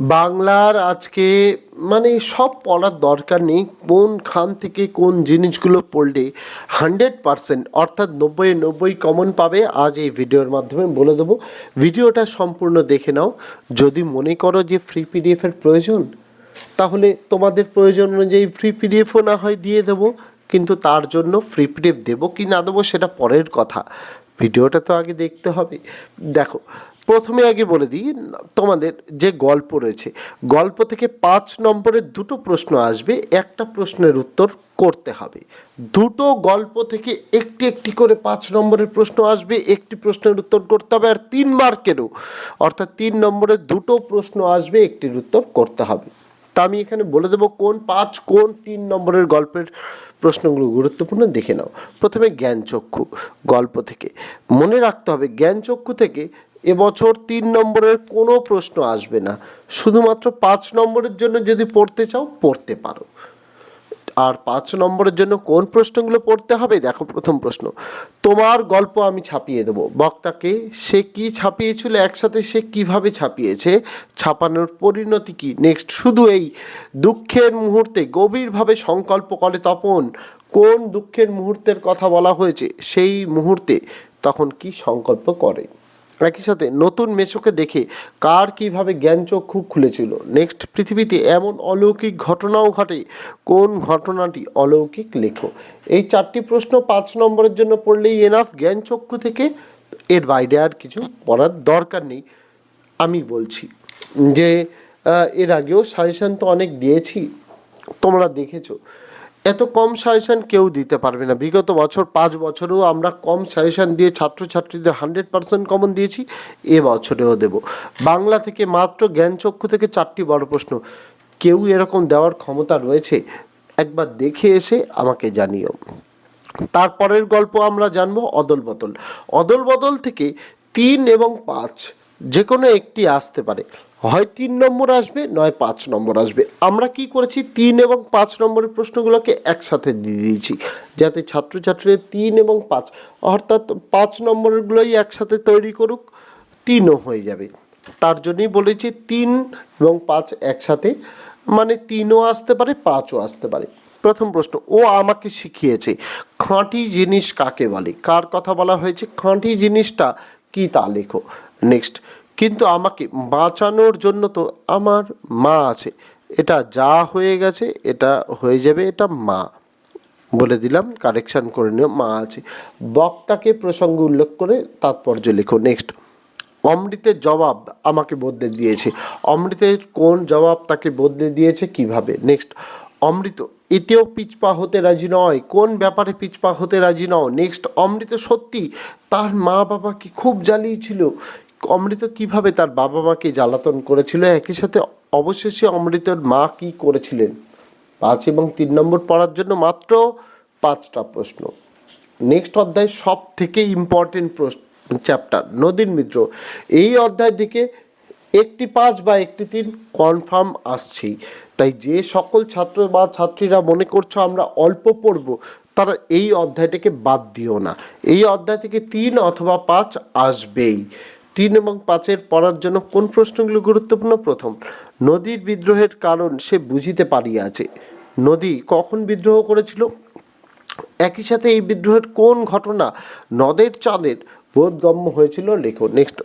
বাংলার আজকে মানে সব পড়ার দরকার নেই কোন খান থেকে কোন জিনিসগুলো পড়লে হান্ড্রেড পারসেন্ট অর্থাৎ নব্বই নব্বই কমন পাবে। আজ এই ভিডিওর মাধ্যমে বলে দেবো, ভিডিওটা সম্পূর্ণ দেখে নাও। যদি মনে করো যে ফ্রি পিডিএফের প্রয়োজন, তাহলে তোমাদের প্রয়োজন অনুযায়ী ফ্রি পিডিএফও না হয় দিয়ে দেবো, কিন্তু তার জন্য ফ্রি পিডিএফ দেবো কি না দেবো সেটা পরের কথা। ভিডিওটা তো আগে দেখতে হবে। দেখো প্রথমে আগে বলে দিই, তোমাদের যে গল্প রয়েছে, গল্প থেকে পাঁচ নম্বরের দুটো প্রশ্ন আসবে, একটা প্রশ্নের উত্তর করতে হবে। দুটো গল্প থেকে একটি একটি করে পাঁচ নম্বরের প্রশ্ন আসবে, একটি প্রশ্নের উত্তর করতে হবে আর তিন মার্কেরও। অর্থাৎ তিন নম্বরের দুটো প্রশ্ন আসবে, একটির উত্তর করতে হবে। তা আমি এখানে বলে দেবো কোন পাঁচ, কোন তিন নম্বরের গল্পের প্রশ্নগুলো গুরুত্বপূর্ণ, দেখে নাও। প্রথমে জ্ঞানচক্ষু গল্প থেকে। মনে রাখতে হবে জ্ঞানচক্ষু থেকে এবছর তিন নম্বরের কোনো প্রশ্ন আসবে না। শুধুমাত্র পাঁচ নম্বরের জন্য যদি পড়তে চাও, পড়তে পারো। আর পাঁচ নম্বরের জন্য কোন প্রশ্নগুলো পড়তে হবে, দেখো প্রথম প্রশ্ন। তোমার গল্প আমি ছাপিয়ে দেবো। বক্তাকে, সে কি ছাপিয়েছিল, একসাথে সে কীভাবে ছাপিয়েছে, ছাপানোর পরিণতি কি? নেক্সট শুধু এই দুঃখের মুহূর্তে গভীরভাবে সংকল্প করে তপন, কোন দুঃখের মুহূর্তের কথা বলা হয়েছে, সেই মুহূর্তে তখন কি সংকল্প করে? একই সাথে নতুন মেশোকে দেখে কার কীভাবে জ্ঞানচক্ষু খুলেছিল। নেক্সট পৃথিবীতে এমন অলৌকিক ঘটনাও ঘটে। কোন ঘটনাটি অলৌকিক লেখো? এই চারটি প্রশ্ন পাঁচ নম্বরের জন্য পড়লেই এনাফ জ্ঞানচক্ষু থেকে এর বাইরে আর কিছু পড়ার দরকার নেই। আমি বলছি যে এর আগেও সাজেশন তো অনেক দিয়েছি, তোমরা দেখেছ। এত কম সাজেশন কেউ দিতে পারবে না। বিগত বছর, পাঁচ বছরেও আমরা কম সাজেশন দিয়ে ছাত্রছাত্রীদের হান্ড্রেড পার্সেন্ট কমন দিয়েছি, এ বছরেও দেব। বাংলা থেকে মাত্র জ্ঞানচক্ষু থেকে চারটি বড় প্রশ্ন। কেউ এরকম দেওয়ার ক্ষমতা রয়েছে? একবার দেখে এসে আমাকে জানিও। তারপরের গল্প আমরা জানব অদল বদল। অদল বদল থেকে তিন এবং পাঁচ যে কোনো একটি আসতে পারে। হয় তিন নম্বর আসবে, নয় পাঁচ নম্বর আসবে। আমরা কি করেছি? তিন এবং পাঁচ নম্বরের প্রশ্নগুলোকে একসাথে দিয়ে দিয়েছি, যাতে ছাত্রছাত্রীদের তিন এবং পাঁচ, অর্থাৎ পাঁচ নম্বরগুলোই একসাথে তৈরি করুক, তিনও হয়ে যাবে। তার জন্যই বলেছি তিন এবং পাঁচ একসাথে মানে তিনও আসতে পারে, পাঁচও আসতে পারে। প্রথম প্রশ্ন, ও আমাকে শিখিয়েছে, খাঁটি জিনিস কাকে বলে? কার কথা বলা হয়েছে? খাঁটি জিনিসটা কি তা লেখো। নেক্সট কিন্তু আমাকে বাঁচানোর জন্য তো আমার মা আছে। এটা যা হয়ে গেছে, এটা হয়ে যাবে, এটা মা। বলে দিলাম কারেকশান করে নিও, মা আছে। বক্তাকে প্রসঙ্গ উল্লেখ করে তাৎপর্য লেখো। নেক্সট অমৃতের জবাব আমাকে বদলে দিয়েছে। অমৃতের কোন জবাব তাকে বদলে দিয়েছে কীভাবে? নেক্সট অমৃত, এতেও পিছপা হতে রাজি নয়। কোন ব্যাপারে পিছপা হতে রাজি নও? নেক্সট অমৃত সত্যি তার মা বাবাকে খুব জ্বালিয়েছিল। অমৃত কীভাবে তার বাবা মাকে জ্বালাতন করেছিল? একই সাথে অবশেষে অমৃতের মা কি করেছিলেন? পাঁচ এবং তিন নম্বর পড়ার জন্য মাত্র পাঁচটা প্রশ্ন। নেক্সট অধ্যায় সব থেকে ইম্পর্টেন্ট প্রশ্ন চ্যাপ্টার নদীর মিত্র, এই অধ্যায় থেকে একটি পাঁচ বা একটি তিন কনফার্ম আসছেই। তাই যে সকল ছাত্র বা ছাত্রীরা মনে করছ আমরা অল্প পড়ব, তারা এই অধ্যায়টাকে বাদ দিও না। এই অধ্যায় থেকে তিন অথবা পাঁচ আসবেই। তিন এবং পাঁচের পড়ার জন্য কোন প্রশ্নগুলো গুরুত্বপূর্ণ? প্রথম, নদীর বিদ্রোহের কারণ সে বুঝিতে পারিয়াছে। নদী কখন বিদ্রোহ করেছিল? একই সাথে এই বিদ্রোহের কোন ঘটনা? নদের চাঁদের বোধগম্য হয়েছিল? লেখো নেক্সট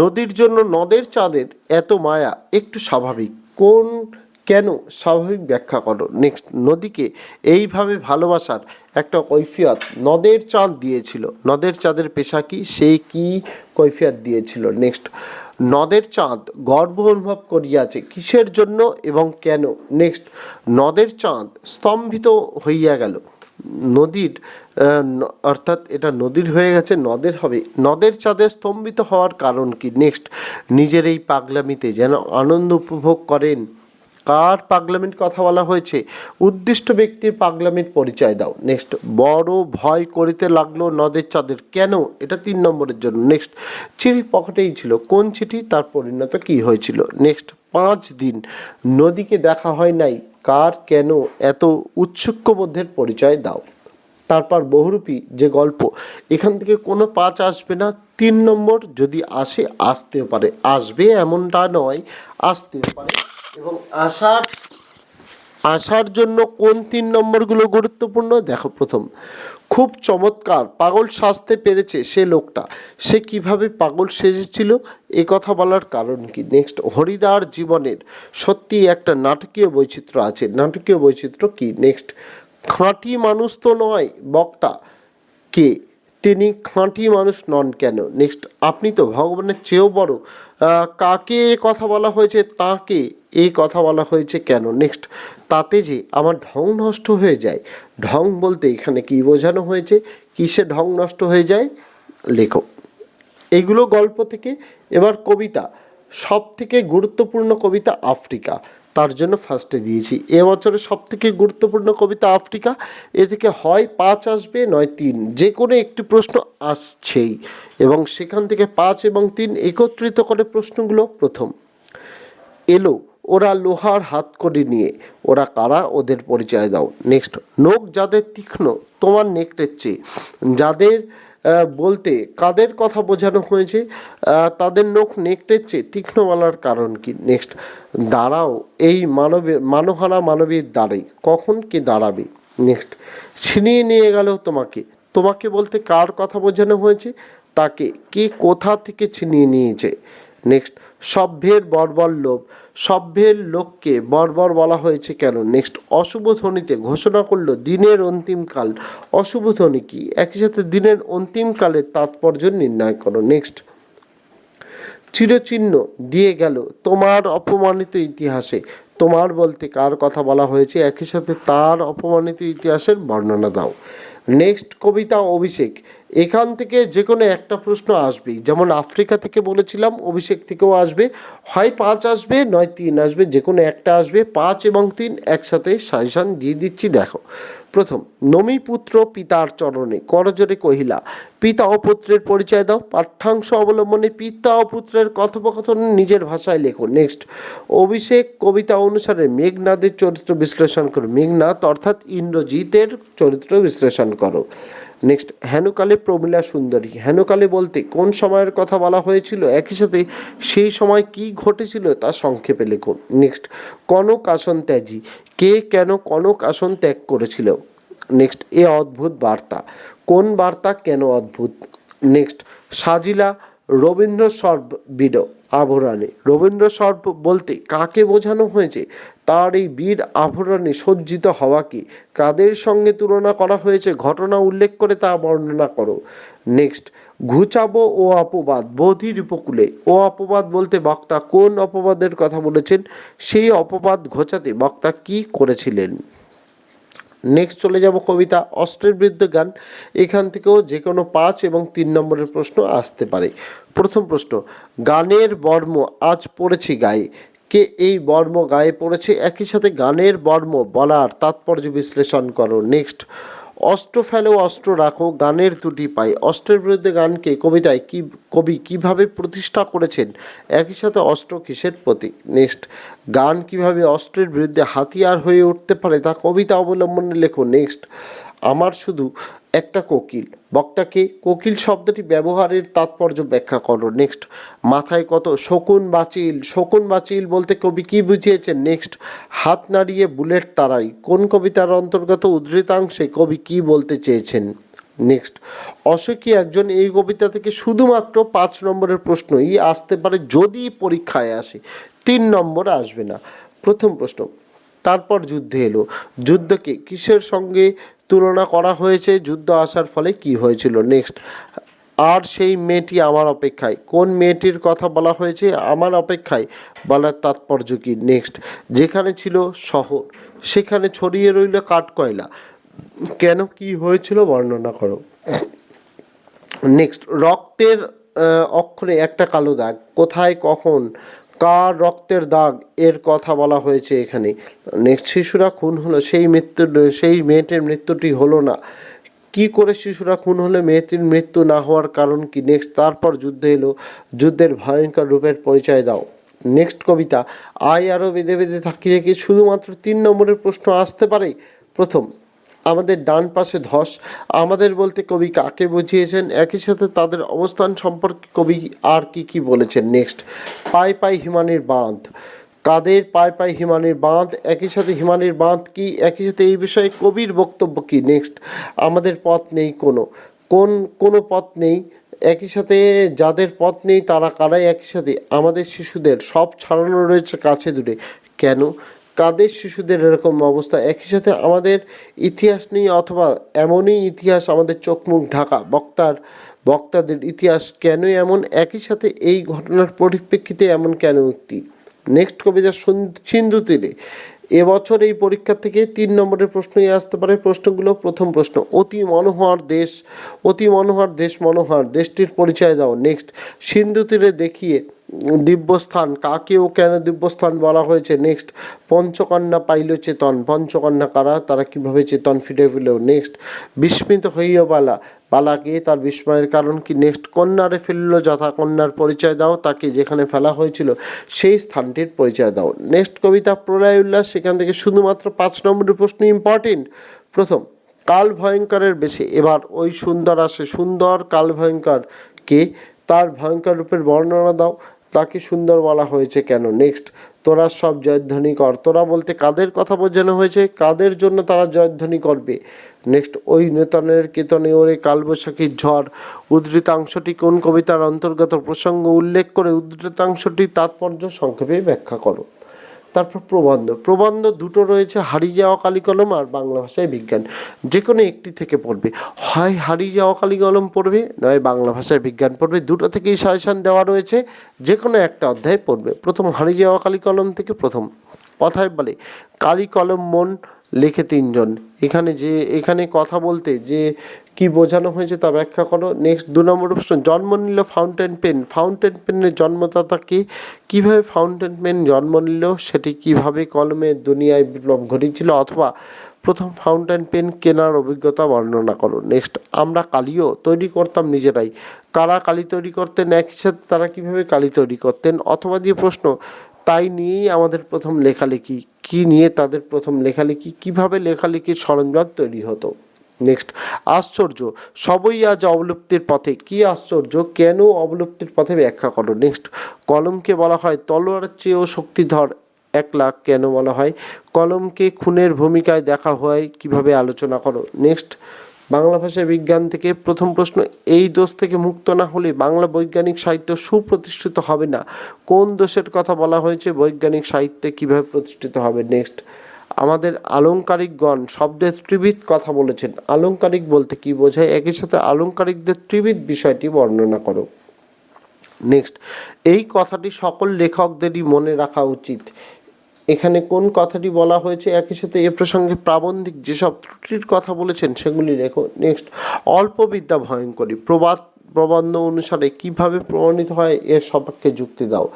নদীর জন্য নদের চাঁদের এত মায়া, একটু স্বাভাবিক। কোন কেন স্বাভাবিক ব্যাখ্যা করো? নেক্সট নদীকে এইভাবে ভালোবাসার একটা কৈফিয়ত নদের চাঁদ দিয়েছিল। নদের চাঁদের পেশা কি? সেই কি কৈফিয়ত দিয়েছিল? নেক্সট নদের চাঁদ গর্ব অনুভব করিয়াছে কিসের জন্য এবং কেন? নেক্সট নদের চাঁদ স্তম্ভিত হইয়া গেল। নদীর অর্থাৎ এটা নদীর হয়ে গেছে, নদের হবে। নদের চাঁদে স্তম্ভিত হওয়ার কারণ কি? নেক্সট নিজের এই পাগলামিতে যেন আনন্দ উপভোগ করেন কার পাগলামির কথা বলা হয়েছে? উদ্দিষ্ট ব্যক্তির পাগলামির পরিচয় দাও। নেক্সট, বড় ভয় করিতে লাগল নদের চাঁদের। কেন? এটা তিন নম্বরের জন্য। নেক্সট চিঠি পকেটেই ছিল। কোন চিঠি? তার পরিণত কি হয়েছিল? নেক্সট, পাঁচ দিন নদীকে দেখা হয় নাই। কার কেন? এত উৎসুক্য মধ্যের পরিচয় দাও। তারপর বহুরূপী যে গল্প, এখান থেকে কোনো পাঁচ আসবে না, তিন নম্বর যদি আসে, আসতেও পারে। আসবে এমনটা নয়, আসতেও পারে। এবং আসার আসার জন্য কোন তিন নম্বরগুলো গুরুত্বপূর্ণ? দেখো প্রথম, খুব চমৎকার, পাগল সাজতে পেরেছে সে লোকটা। সে কীভাবে পাগল সেজেছিল? এ কথা বলার কারণ কি? নেক্সট হরিদার জীবনের সত্যি একটা নাটকীয় বৈচিত্র্য আছে। নাটকীয় বৈচিত্র্য কি? নেক্সট খাঁটি মানুষ তো নয়, বক্তা। কে? তিনি খাঁটি মানুষ নন কেন? নেক্সট আপনি তো ভগবানের চেয়েও বড়। কাকে এ কথা বলা হয়েছে, তাকে এই কথা বলা হয়েছে কেন? নেক্সট তাতে যে আমার ঢং নষ্ট হয়ে যায়। ঢং বলতে এখানে কি বোঝানো হয়েছে? কিসে ঢং নষ্ট হয়ে যায়? লেখো। এগুলো গল্প থেকে। এবার কবিতা। সব থেকে গুরুত্বপূর্ণ কবিতা আফ্রিকা। তার জন্য ফার্স্টে দিয়েছি। এবছরের সব থেকে গুরুত্বপূর্ণ কবিতা আফ্রিকা। এ থেকে হয় পাঁচ আসবে, নয় তিন। যে কোনো একটি প্রশ্ন আসছেই। এবং সেখান থেকে পাঁচ এবং তিন একত্রিত করে প্রশ্নগুলো প্রথম। এলো, ওরা লোহার হাত করে নিয়ে। ওরা কারা? ওদের পরিচয় দাও। নেক্সট নোক যাদের তীক্ষ্ণ, তোমার নেকড়ের চেয়ে। যাদের বলতে কাদের কথা বোঝানো হয়েছে? তাদের নখ নেকড়ের চেয়ে তীক্ষ্ণ বলার কারণ কি? নেক্সট দাঁড়াও, এই মানবে, মানহারা মানবীর দ্বারাই কখন কি দাঁড়াবে? নেক্সট ছিনিয়ে নিয়ে গেল তোমাকে। তোমাকে বলতে কার কথা বোঝানো হয়েছে? তাকে, কে কোথা থেকে ছিনিয়ে নিয়েছে? নেক্সট সভ্যের বর্বর লোভ। সভ্যের লোককে বর্বর বলা হয়েছে কেন? নেক্সট অশুভ ধ্বনিতে ঘোষণা করল দিনের অন্তিমকাল অশুভ ধ্বনি কি? একই সাথে দিনের অন্তিমকালের তাৎপর্য নির্ণয় করো। নেক্সট চিরচিহ্ন দিয়ে গেল তোমার অপমানিত ইতিহাসে। তোমার বলতে কার কথা বলা হয়েছে? একই সাথে তার অপমানিত ইতিহাসের বর্ণনা দাও। নেক্সট কবিতা অভিষেক। এখান থেকে যে কোনো একটা প্রশ্ন আসবেই। যেমন আফ্রিকা থেকে বলেছিলাম, অভিষেক থেকেও আসবে। হয় পাঁচ আসবে, নয় তিন আসবে যে কোনো একটা আসবে। পাঁচ এবং তিন একসাথে সাজেশন দিয়ে দিচ্ছি, দেখো। প্রথম, নমি পুত্র পিতার চরণে করজোরে কহিলা, পিতা ও পুত্রের পরিচয় দাও। পাঠ্যাংশ অবলম্বনে পিতা ও পুত্রের কথোপকথন নিজের ভাষায় লেখো। নেক্সট অভিষেক কবিতা অনুসারে মেঘনাদের চরিত্র বিশ্লেষণ করো। মেঘনাথ অর্থাৎ ইন্দ্রজিতের চরিত্র বিশ্লেষণ করো। নেক্সট হেনকালে প্রমীলা সুন্দরী। হেনকালে বলতে কোন সময়ের কথা বলা হয়েছিল? একই সাথে সেই সময় কি ঘটেছিল তা সংক্ষেপে লেখো নেক্সট কনক আসন ত্যাজি। কে কেন কনক আসন ত্যাগ করেছিল? নেক্সট এ অদ্ভুত বার্তা। কোন বার্তা কেন অদ্ভুত? নেক্সট সাজিলা রবীন্দ্র সর্ব বিড আভরণে। রবীন্দ্র সর্ব বলতে কাকে বোঝানো হয়েছে? তার এই বীর আভরণে সজ্জিত হওয়াকে কাদের সঙ্গে তুলনা করা হয়েছে? ঘটনা উল্লেখ করে তা বর্ণনা করো। নেক্সট, ঘুচাবো ও অপবাদ, বোধির উপকূলে। ও অপবাদ বলতে বক্তা কোন অপবাদের কথা বলেছেন? সেই অপবাদ ঘোচাতে বক্তা কি করেছিলেন? নেক্সট চলে যাব কবিতা অস্ত্রের বিরুদ্ধে গান। এখান থেকেও যে কোনো পাঁচ এবং তিন নম্বরের প্রশ্ন আসতে পারে। প্রথম প্রশ্ন, গানের বর্ম আজ পড়েছি গায়ে। কে এই বর্ম গায়ে পড়েছে? একই সাথে গানের বর্ম বলার তাৎপর্য বিশ্লেষণ করো। নেক্সট অস্ত্র ফেলো, অস্ত্র রাখো, গানের দুটি পাই অস্ত্রের বিরুদ্ধে গানকে কবিতায় কি, কবি কীভাবে প্রতিষ্ঠা করেছেন? একই সাথে অস্ত্র কিসের প্রতীক নেক্সট? গান কীভাবে অস্ত্রের বিরুদ্ধে হাতিয়ার হয়ে উঠতে পারে তা কবিতা অবলম্বনে লেখো। নেক্সট। আমার শুধু একটা কোকিল। বক্তাকে কোকিল শব্দটি ব্যবহারের তাৎপর্য ব্যাখ্যা করো। নেক্সট মাথায় কত শকুন বাচিল। শকুন বাচিল বলতে কবি কি বুঝিয়েছেন? নেক্সট হাত নাড়িয়ে বুলেট তারাই। কোন কবিতার অন্তর্গত উদ্ধৃতাংশে কবি কি বলতে চেয়েছেন? নেক্সট অশোকী একজন এই কবিতা থেকে শুধুমাত্র পাঁচ নম্বরের প্রশ্নই আসতে পারে যদি পরীক্ষায় আসে। তিন নম্বর আসবে না। প্রথম প্রশ্ন, তারপর যুদ্ধে এলো। যুদ্ধকে কিসের সঙ্গে তুলনা করা হয়েছে, যুদ্ধ আসার ফলে কি হয়েছিল? নেক্সট আর সেই মেয়েটি আমার অপেক্ষায়। কোন মেয়েটির কথা বলা হয়েছে? আমার অপেক্ষায় বলার তাৎপর্য কি? নেক্সট যেখানে ছিল শহর, সেখানে ছড়িয়ে রইল কাঠকয়লা। কেন কি হয়েছিল বর্ণনা করো। নেক্সট রক্তের অক্ষরে একটা কালো দাগ। কোথায়, কখন কার রক্তের দাগ? এর কথা বলা হয়েছে এখানে। নেক্সট, শিশুরা খুন হলো, সেই মৃত্যু, সেই মেয়েটির মৃত্যুটি হলো না। কি করে শিশুরা খুন হলে মেয়েটির মৃত্যু না হওয়ার কারণ কি? নেক্সট, তারপর যুদ্ধ এলো। যুদ্ধের ভয়ঙ্কর রূপের পরিচয় দাও। নেক্সট কবিতা আয় আরও বেঁধে বেঁধে থাকিয়ে কি শুধুমাত্র তিন নম্বরের প্রশ্ন আসতে পারে? প্রথম আমাদের ডান পাশে ধস। আমাদের বলতে কবি কাকে বুঝিয়েছেন? একই সাথে তাদের অবস্থান সম্পর্কে কবি আর কি কি বলেছেন? নেক্সট পাই পাই হিমানির বাঁধ। কাদের পায় পায় হিমানির বাঁধ? একই সাথে হিমানির বাঁধ কি? একই সাথে এই বিষয়ে কবির বক্তব্য কি? নেক্সট আমাদের পথ নেই কোনো। কোন, কোনো পথ নেই। একই সাথে যাদের পথ নেই তারা কারাই একই সাথে? আমাদের শিশুদের সব ছাড়ানো রয়েছে কাছে দূরে। কেন? কাদের শিশুদের এরকম অবস্থা? একই সাথে আমাদের ইতিহাস নিয়ে অথবা এমনই ইতিহাস আমাদের চোখ মুখ ঢাকা, বক্তার, বক্তাদের ইতিহাস কেন এমন? একই সাথে এই ঘটনার পরিপ্রেক্ষিতে এমন কেন উক্তি নেক্সট কবিতা সুন- সিন্ধু তীরে। এবছর এই পরীক্ষা থেকে তিন নম্বরের প্রশ্নই আসতে পারে। প্রশ্নগুলো, প্রথম প্রশ্ন, অতি মনোহর দেশ, অতি মনোহর দেশ, মনোহর দেশটির পরিচয় দাও। নেক্সট সিন্ধু তীরে দেখিয়ে দিব্যস্থান, কাকে ও কেন দিব্যস্থান বলা হয়েছে? নেক্সট পঞ্চকন্যা পাইল চেতন। পঞ্চকন্যা কারা? তারা কীভাবে চেতন ফিরে পেল? নেক্সট বিস্মিত হইয়া বালা। বালাকে তার বিস্ময়ের কারণ কি? নেক্সট কন্যারে ফেলল যথা কন্যার পরিচয় দাও, তাকে যেখানে ফেলা হয়েছিল সেই স্থানটির পরিচয় দাও। নেক্সট কবিতা প্রলয় উল্লাস সেখান থেকে শুধুমাত্র পাঁচ নম্বরের প্রশ্ন ইম্পর্টেন্ট প্রথম, কাল ভয়ঙ্করের বেশি। এবার ওই সুন্দর আসে। সুন্দর, কাল ভয়ঙ্কর কে? তার ভয়ঙ্কর রূপের বর্ণনা দাও। তাকে সুন্দর বলা হয়েছে কেন? নেক্সট তোরা সব জয়ধ্বনি কর। তোরা বলতে কাদের কথা বোঝানো হয়েছে? কাদের জন্য তারা জয়ধ্বনি করবে? নেক্সট ওই নেতনের কেতনে ওরে কালবৈশাখীর ঝড়। উদ্ধৃতাংশটি কোন কবিতার অন্তর্গত প্রসঙ্গ? উল্লেখ করে উদ্ধৃতাংশটি তাৎপর্য সংক্ষেপে ব্যাখ্যা করো। তারপর প্রবন্ধ। প্রবন্ধ দুটো রয়েছে, হারিয়ে যাওয়া কালি কলম আর বাংলা ভাষায় বিজ্ঞান। যে কোনো একটি থেকে পড়বে। হয় হারিয়ে যাওয়া কালি কলম পড়বে, নয় বাংলা ভাষায় বিজ্ঞান পড়বে। দুটো থেকেই সাজেশন দেওয়া রয়েছে যে কোনো একটা অধ্যায় পড়বে। প্রথম হারিয়ে যাওয়া কালি কলম থেকে প্রথম। কথায় বলে কালি কলম মন লেখে তিনজন। এখানে যে, এখানে কথা বলতে যে কি বোঝানো হয়েছে তা ব্যাখ্যা করো। নেক্সট দু নম্বর প্রশ্ন, জন্ম নিল ফাউন্টেন পেন ফাউন্টেন পেনের জন্মদাতা কি? কীভাবে ফাউন্টেন পেন জন্ম নিল? সেটি কীভাবে কলমে দুনিয়ায় বিপ্লব ঘটিয়েছিল? অথবা প্রথম ফাউন্টেন পেন কেনার অভিজ্ঞতা বর্ণনা করো। নেক্সট আমরা কালিও তৈরি করতাম নিজেরাই। কারা কালি তৈরি করতেন? একই সাথে তারা কীভাবে কালি তৈরি করতেন? অথবা দিয়ে প্রশ্ন, তাই নিয়েই আমাদের প্রথম লেখালেখি। কি নিয়ে তাদের প্রথম লেখালেখি? কীভাবে লেখালেখির সরঞ্জাম তৈরি হতো? নেক্সট আশ্চর্য। সবই আজ অবলুপ্তির পথে। কি আশ্চর্য? কেন অবলুপ্তির পথে ব্যাখ্যা করো? নেক্সট কলমকে বলা হয় তলোয়ার চেয়েও শক্তিধর এক লাখ। কেন বলা হয়? কলমকে খুনের ভূমিকায় দেখা হয় কীভাবে আলোচনা করো? নেক্সট বাংলা ভাষায় বিজ্ঞান থেকে প্রথম প্রশ্ন, এই দোষ থেকে মুক্ত না হলে বাংলা বৈজ্ঞানিক সাহিত্য সুপ্রতিষ্ঠিত হবে না। কোন দোষের কথা বলা হয়েছে? বৈজ্ঞানিক সাহিত্যে কীভাবে প্রতিষ্ঠিত হবে? নেক্সট আমাদের আলংকারিকগণ শব্দের ত্রিবিধ কথা বলেছেন। আলংকারিক বলতে কি বোঝায়? একই সাথে আলংকারিকদের ত্রিবিধ বিষয়টি বর্ণনা করো। নেক্সট এই কথাটি সকল লেখকদেরই মনে রাখা উচিত। এখানে কোন কথাটি বলা হয়েছে? একই সাথে এ প্রসঙ্গে প্রাবন্ধিক যেসব ত্রুটির কথা বলেছেন, সেগুলি লেখো। নেক্সট অল্প বিদ্যা ভয়ঙ্করী। প্রবাদ প্রবন্ধ অনুসারে কীভাবে প্রমাণিত হয়? এর সপক্ষে যুক্তি দাও।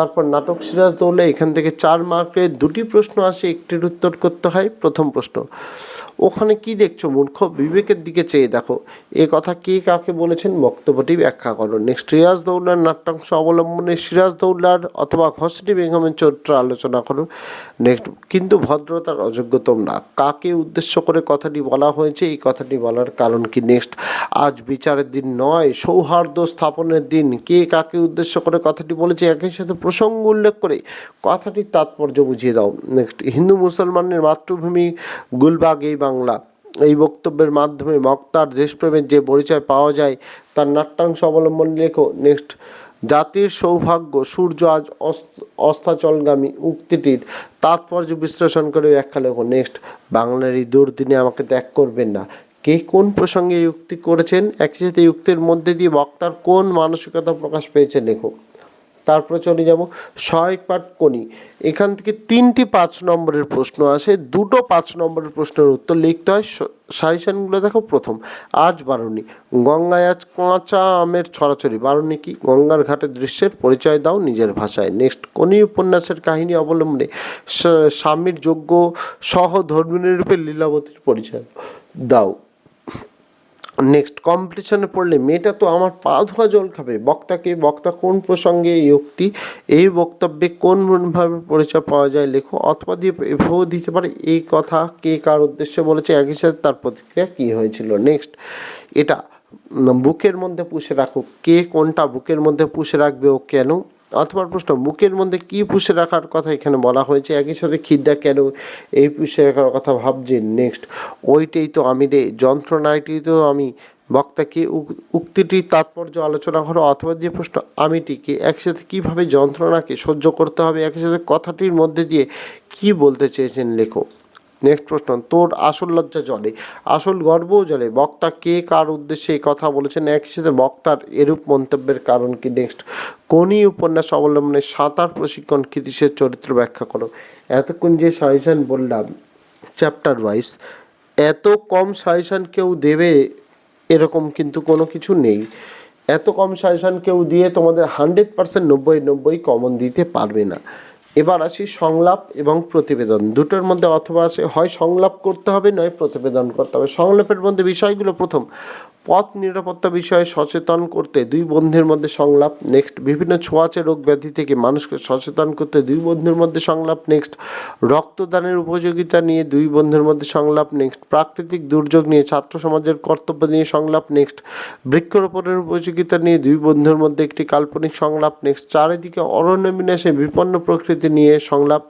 তারপর নাটক সিরাজ দৌলে এখান থেকে চার মার্কের দুটি প্রশ্ন আসে, একটির উত্তর করতে হয়, প্রথম প্রশ্ন। ওখানে কি দেখছ মূর্খ? বিবেকের দিকে চেয়ে দেখো। এ কথা কে কাকে বলেছেন বক্তব্যটি ব্যাখ্যা করো। নেক্সট সিরাজ দৌলার নাট্যাংশ অবলম্বনে সিরাজ দৌলার অথবা ঘসটি বেগমের চরিত্র আলোচনা করো। নেক্সট কিন্তু ভদ্রতার অযোগ্য তোমরা। কাকে উদ্দেশ্য করে কথাটি বলা হয়েছে? এই কথাটি বলার কারণ কি? নেক্সট আজ বিচারের দিন নয়, সৌহার্দ্য স্থাপনের দিন। কে কাকে উদ্দেশ্য করে কথাটি বলেছে? একই সাথে প্রসঙ্গ উল্লেখ করে, কথাটির তাৎপর্য বুঝিয়ে দাও। নেক্সট হিন্দু মুসলমানের মাতৃভূমি গুলবাগ, এই বাংলা। এই বক্তব্যের মাধ্যমে বক্তার দেশপ্রেমের যে পরিচয় পাওয়া যায়, তার নাট্যাংশ অবলম্বন লেখো। নেক্সট, জাতির সৌভাগ্য, সূর্য আজ অস্ত- অস্তাচলগামী উক্তিটির তাৎপর্য বিশ্লেষণ করে ব্যাখ্যা লেখো। নেক্সট, বাংলার এই দুর্দিনে আমাকে ত্যাগ করবেন না। কে কোন প্রসঙ্গে উক্তি করেছেন? একই সাথে উক্তির মধ্যে দিয়ে বক্তার কোন মানসিকতা প্রকাশ পেয়েছে লেখো। তারপরে চলে যাব সহায়ক পাঠ কোনি এখান থেকে তিনটি পাঁচ নম্বরের প্রশ্ন আসে। দুটো পাঁচ নম্বরের প্রশ্নের উত্তর লিখতে হয়। সাজেশনগুলো দেখো প্রথম। আজ বারণী। গঙ্গায় আজ কাঁচা আমের ছড়াছড়ি। বারণী কি? গঙ্গার ঘাটের দৃশ্যের পরিচয় দাও নিজের ভাষায়। নেক্সট কোনি উপন্যাসের কাহিনী অবলম্বনে স্বামীর যোগ্য সহ ধর্মিনী রূপে লীলাবতীর পরিচয় দাও। নেক্সট কম্পিটিশনে পড়লে মেয়েটা তো আমার পা ধোয়া জল খাবে। বক্তাকে, বক্তা কোন প্রসঙ্গে এই উক্তি, এই বক্তব্যে কোনভাবে পরিচয় পাওয়া যায় লেখো, অথবা দিয়ে এভাবেও দিতে পারে, এই কথা কে কার উদ্দেশ্যে বলেছে, একই সাথে তার প্রতিক্রিয়া কী হয়েছিল? নেক্সট এটা বুকের মধ্যে পুষে রাখো। কে কোনটা বুকের মধ্যে পুষে রাখবে ও কেন? অথবা প্রশ্ন মুখের মধ্যে কি পুষে রাখার কথা এখানে বলা হয়েছে? একই সাথে খিদ্দা কেন এই পুষে রাখার কথা ভাবছি? নেক্সট ওইটাই তো আমি রে যন্ত্রণাটি তো আমি। বক্তাকে উক- উক্তিটির তাৎপর্য আলোচনা করো অথবা যে প্রশ্ন, আমিটিকে একসাথে কীভাবে যন্ত্রণাকে সহ্য করতে হবে? একই সাথে কথাটির মধ্যে দিয়ে কি বলতে চেয়েছেন লেখো নেক্সট প্রশ্ন, তোর আসল লজ্জা জলে, আসল গর্বও জলে। বক্তা কে কার উদ্দেশ্যে এই কথা বলেছেন? একই সাথে বক্তার এরূপ মন্তব্যের কারণ কি নেক্সট? কোনই উপন্যাস অবলম্বনে সাঁতার প্রশিক্ষণ কৃতিশের চরিত্র ব্যাখ্যা করো? এতক্ষণ যে সাজেশন বললাম চ্যাপ্টার ওয়াইজ এত কম সাজেশন কেউ দেবে এরকম কিন্তু কোনো কিছু নেই। এত কম সাজেশন কেউ দিয়ে তোমাদের হান্ড্রেড পার্সেন্ট নব্বই নব্বই কমন দিতে পারবে না। এবার আসি সংলাপ এবং প্রতিবেদন। দুটোর মধ্যে অথবা আসে হয় সংলাপ করতে হবে, নয় প্রতিবেদন করতে হবে। সংলাপের মধ্যে বিষয়গুলো প্রথম। পথ নিরাপত্তা বিষয়ে সচেতন করতে দুই বন্ধুর মধ্যে সংলাপ নেক্সট বিভিন্ন ছোঁয়াচে রোগ ব্যাধি থেকে মানুষকে সচেতন করতে দুই বন্ধুর মধ্যে সংলাপ নেক্সট রক্তদানের উপযোগিতা নিয়ে দুই বন্ধুর মধ্যে সংলাপ নেক্সট প্রাকৃতিক দুর্যোগ নিয়ে ছাত্র সমাজের কর্তব্য নিয়ে সংলাপ নেক্সট বৃক্ষরোপণের উপযোগিতা নিয়ে দুই বন্ধুর মধ্যে একটি কাল্পনিক সংলাপ নেক্সট চারিদিকে অরণ্য বিনাশে বিপন্ন প্রকৃতি নিয়ে সংলাপ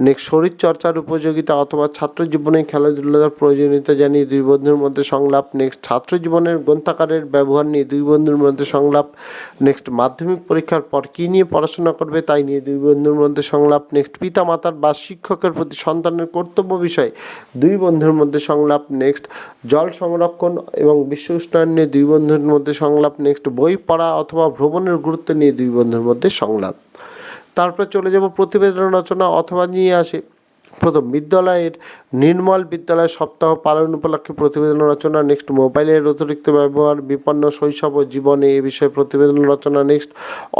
নেক্সট শরীর চর্চার উপযোগিতা অথবা ছাত্র জীবনে খেলাধুলার প্রয়োজনীয়তা জানিয়ে দুই বন্ধুর মধ্যে সংলাপ নেক্সট ছাত্র জীবনের গ্রন্থাকারের ব্যবহার নিয়ে দুই বন্ধুর মধ্যে সংলাপ নেক্সট মাধ্যমিক পরীক্ষার পর কী নিয়ে পড়াশোনা করবে তাই নিয়ে দুই বন্ধুর মধ্যে সংলাপ নেক্সট পিতা মাতার বা শিক্ষকের প্রতি সন্তানের কর্তব্য বিষয়ে দুই বন্ধুর মধ্যে সংলাপ নেক্সট জল সংরক্ষণ এবং বিশ্ব উষ্ণায়ন নিয়ে দুই বন্ধুর মধ্যে সংলাপ নেক্সট বই পড়া অথবা ভ্রমণের গুরুত্ব নিয়ে দুই বন্ধুর মধ্যে সংলাপ। তারপর চলে যাব প্রতিবেদন রচনা অথবা নিয়ে আসে। প্রথম বিদ্যালয়ের নির্মল বিদ্যালয় সপ্তাহ পালন উপলক্ষে প্রতিবেদন রচনা নেক্সট। মোবাইলের অতিরিক্ত ব্যবহার, বিপন্ন শৈশব ও জীবনে এ বিষয়ে প্রতিবেদন রচনা নেক্সট।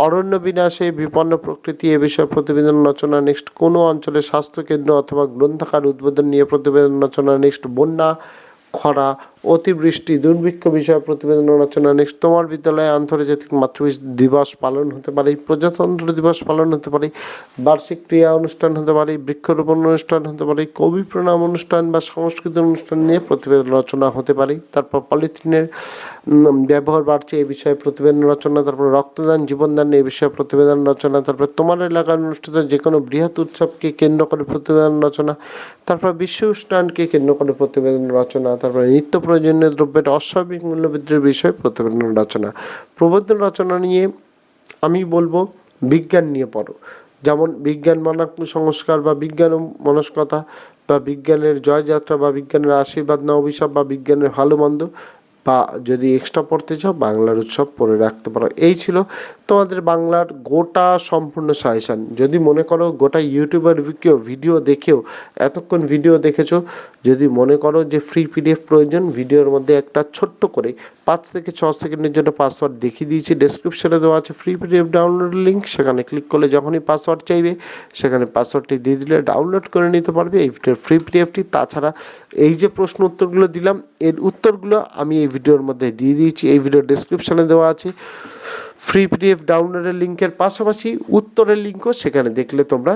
অরণ্য বিনাশে বিপন্ন প্রকৃতি এ বিষয়ে প্রতিবেদন রচনা নেক্সট। কোনো অঞ্চলে স্বাস্থ্যকেন্দ্র অথবা গ্রন্থাগার উদ্বোধন নিয়ে প্রতিবেদন রচনা নেক্সট। বন্যা, খরা অতিবৃষ্টি, দুর্ভিক্ষ বিষয়ে প্রতিবেদন রচনা নেক্সট। তোমার বিদ্যালয়ে আন্তর্জাতিক মাতৃ দিবস পালন হতে পারে, প্রজাতন্ত্র দিবস পালন হতে পারে, বার্ষিক ক্রিয়া অনুষ্ঠান হতে পারে, বৃক্ষরোপণ অনুষ্ঠান হতে পারে, কবি প্রণাম অনুষ্ঠান বা সংস্কৃত অনুষ্ঠান নিয়ে প্রতিবেদন রচনা হতে পারে। তারপর পলিথিনের ব্যবহার বাড়ছে এই বিষয়ে প্রতিবেদন রচনা, তারপর রক্তদান, জীবনদান এই বিষয়ে প্রতিবেদন রচনা, তারপর তোমার এলাকায় অনুষ্ঠিত যে কোনো বৃহৎ উৎসবকে কেন্দ্র করে প্রতিবেদন রচনা, তারপর বিশ্ব উষ্ণায়নকে কেন্দ্র করে প্রতিবেদন রচনা, তারপর নিত্য প্রয়োজনীয় দ্রব্যের অস্বাভাবিক মূল্যবৃদ্ধির বিষয়ে প্রতিবেদন রচনা। প্রবন্ধ রচনা নিয়ে আমি বলব বিজ্ঞান নিয়ে পড়ো। যেমন বিজ্ঞান মানা কুসংস্কার বা বিজ্ঞান মনস্কতা বা বিজ্ঞানের জয়যাত্রা বা বিজ্ঞানের আশীর্বাদ না অভিশাপ বা বিজ্ঞানের ভালো মন্দ বা যদি এক্সট্রা পড়তে চাও, বাংলার উৎসব পড়ে রাখতে পারো। এই ছিল তোমাদের বাংলার গোটা সম্পূর্ণ সাজেশান। যদি মনে করো গোটা ইউটিউবের কেউ ভিডিও দেখেও, এতক্ষণ ভিডিও দেখেছ, যদি মনে করো যে ফ্রি পিডিএফ প্রয়োজন, ভিডিওর মধ্যে একটা ছোট্ট করে পাঁচ থেকে ছ সেকেন্ডের জন্য পাসওয়ার্ড দেখিয়ে দিয়েছি। ডেসক্রিপশনে দেওয়া আছে ফ্রি পিডিএফ ডাউনলোড লিঙ্ক সেখানে ক্লিক করলে যখনই পাসওয়ার্ড চাইবে, সেখানে পাসওয়ার্ডটি দিয়ে দিলে ডাউনলোড করে নিতে পারবে। এই ফ্রি পিডিএফটি তাছাড়া এই যে প্রশ্ন উত্তরগুলো দিলাম, এর উত্তরগুলো আমি এই ভিডিওর মধ্যে দিয়ে দিয়েছি, এই ভিডিওর ডেসক্রিপশনে দেওয়া আছে। ফ্রি পিডিএফ ডাউনলোডের লিঙ্কের পাশাপাশি উত্তরের লিঙ্কও সেখানে দেখলে তোমরা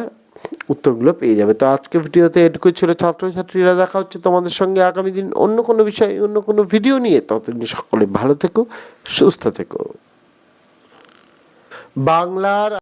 উত্তরগুলো পেয়ে যাবে। তো আজকে ভিডিওতে এটুকুই ছিল ছাত্রছাত্রীরা, দেখা হচ্ছে তোমাদের সঙ্গে আগামী দিন অন্য কোনো বিষয়ে, অন্য কোনো ভিডিও নিয়ে। ততদিন সকলে ভালো থেকো, সুস্থ থেকো। বাংলার